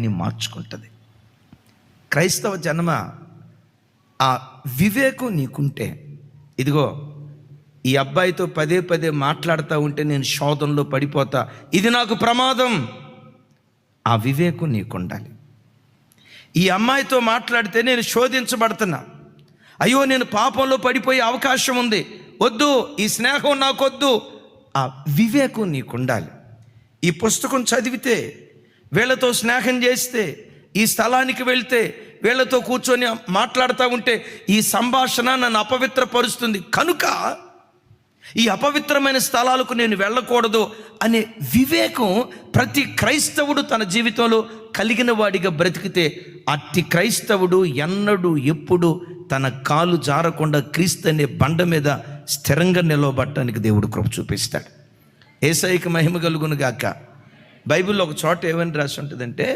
ని మార్చుకుంటుంది. క్రైస్తవ జన్మ ఆ వివేకం నీకుంటే ఇదిగో ఈ అబ్బాయితో పదే పదే మాట్లాడుతూ ఉంటే నేను శోధంలో పడిపోతా. ఇది నాకు ప్రమాదం. ఆ వివేకం నీకుండాలి. ఈ అమ్మాయితో మాట్లాడితే నేను శోధించబడుతున్నా. అయ్యో నేను పాపంలో పడిపోయే అవకాశం ఉంది. వద్దు ఈ స్నేహం నాకొద్దు. ఆ వివేకం నీకుండాలి. ఈ పుస్తకం చదివితే వీళ్ళతో స్నేహం చేస్తే ఈ స్థలానికి వెళ్తే వీళ్ళతో కూర్చొని మాట్లాడుతూ ఉంటే ఈ సంభాషణ నన్ను అపవిత్రపరుస్తుంది. కనుక ఈ అపవిత్రమైన స్థలాలకు నేను వెళ్ళకూడదు అనే వివేకం ప్రతి క్రైస్తవుడు తన జీవితంలో కలిగిన వాడిగా బ్రతికితే అట్టి క్రైస్తవుడు ఎన్నడూ ఎప్పుడు తన కాలు జారకుండా క్రీస్తు అనే బండ మీద స్థిరంగా నిలవబట్టడానికి దేవుడు కృప చూపిస్తాడు. ఏసైకి మహిమ కలుగును గాక బైబిల్లో ఒక చోట ఏమని రాసి ఉంటుందంటే